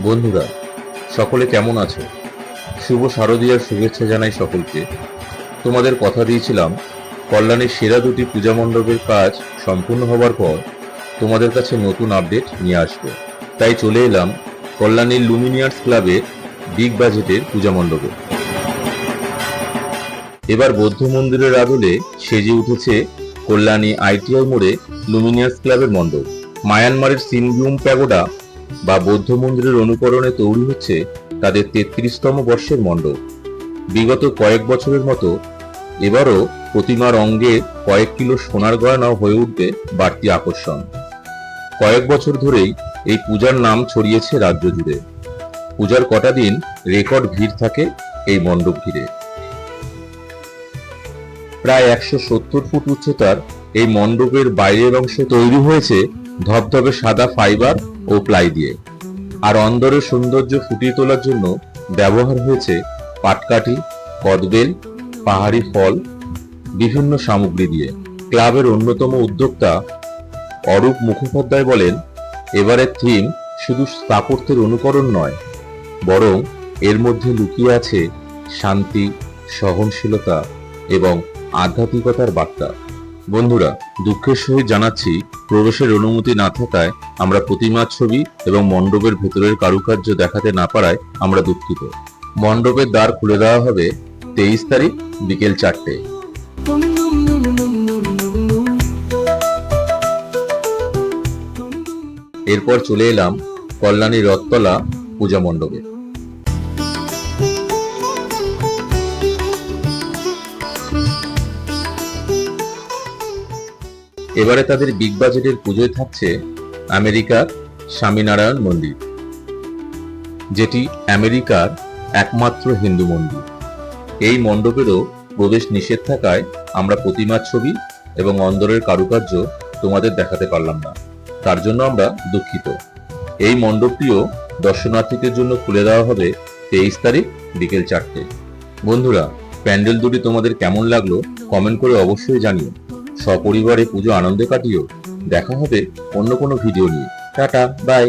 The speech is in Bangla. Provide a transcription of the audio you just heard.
বন্ধুরা, সকলে কেমন আছো? শুভ শারদীয়ার শুভেচ্ছা জানাই সকলকে। তোমাদের কথা দিয়েছিলাম, কল্যাণের সেরা দুটি পূজা মণ্ডপের কাজ সম্পূর্ণ হবার পর তোমাদের কাছে নতুন আপডেট নিয়ে আসব। তাই চলে এলাম কল্যাণীর লুমিনিয়ার্স ক্লাবের বিগ বাজেটের পূজা মণ্ডপে। এবার বৌদ্ধ মন্দিরের আদলে সেজে উঠেছে কল্যাণী আইটিআই মোড়ে লুমিনিয়ার্স ক্লাবের মণ্ডপ। মায়ানমারের সিনবিউম প্যাগোডা বা বৌদ্ধ মন্দিরের অনুকরণে তৈরি হচ্ছে তাদের তেত্রিশতম বর্ষের মণ্ডপ। বিগত কয়েক বছরের মতো এবারও প্রতিমার অঙ্গে কয়েক কিলো সোনার গয়নাও হয়ে উঠবে বাড়তি আকর্ষণ। কয়েক বছর ধরেই এই পূজার নাম ছড়িয়েছে রাজ্য জুড়ে। পূজার কটা দিন রেকর্ড ভিড় থাকে এই মণ্ডপ ঘিরে। প্রায় একশো সত্তর ফুট উচ্চতার এই মণ্ডপের বাইরের অংশ তৈরি হয়েছে ধবধবে সাদা ফাইবার ও প্লাই দিয়ে। আর অন্দরের সৌন্দর্য ফুটিয়ে তোলার জন্য ব্যবহার হয়েছে পাটকাঠি, কদবেল, পাহাড়ি ফল, বিভিন্ন সামগ্রী দিয়ে। ক্লাবের অন্যতম উদ্যোক্তা অরূপ মুখোপাধ্যায় বলেন, এবারের থিম শুধু স্থাপত্যের অনুকরণ নয়, বরং এর মধ্যে লুকিয়ে আছে শান্তি, সহনশীলতা এবং আধ্যাত্মিকতার বার্তা। বন্ধুরা, দুঃখের সহিত জানাচ্ছি, প্রবেশের অনুমতি না থাকায় আমরা প্রতিমার ছবি এবং মণ্ডপের ভেতরের কারুকার্য দেখাতে না পারায় আমরা দুঃখিত। মণ্ডপের দ্বার খুলে দেওয়া হবে তেইশ তারিখ বিকেল চারটে। এরপর চলে এলাম কল্যাণী রথতলা পূজা মণ্ডপে। এবারে তাদের বিগ বাজেটের পুজোয় থাকছে আমেরিকার স্বামীনারায়ণ মন্দির, যেটি আমেরিকার একমাত্র হিন্দু মন্দির। এই মণ্ডপেরও প্রবেশ নিষেধ থাকায় আমরা প্রতিমার ছবি এবং অন্দরের কারুকার্য তোমাদের দেখাতে পারলাম না। তার জন্য আমরা দুঃখিত। এই মণ্ডপটিও দর্শনার্থীদের জন্য খুলে দেওয়া হবে তেইশ তারিখ বিকেল চারটে। বন্ধুরা, প্যান্ডেল দুটি তোমাদের কেমন লাগল কমেন্ট করে অবশ্যই জানিও। সপরিবারে পুজো আনন্দে কাটিও। দেখা হবে অন্য কোনো ভিডিও নিয়ে। Tata bye.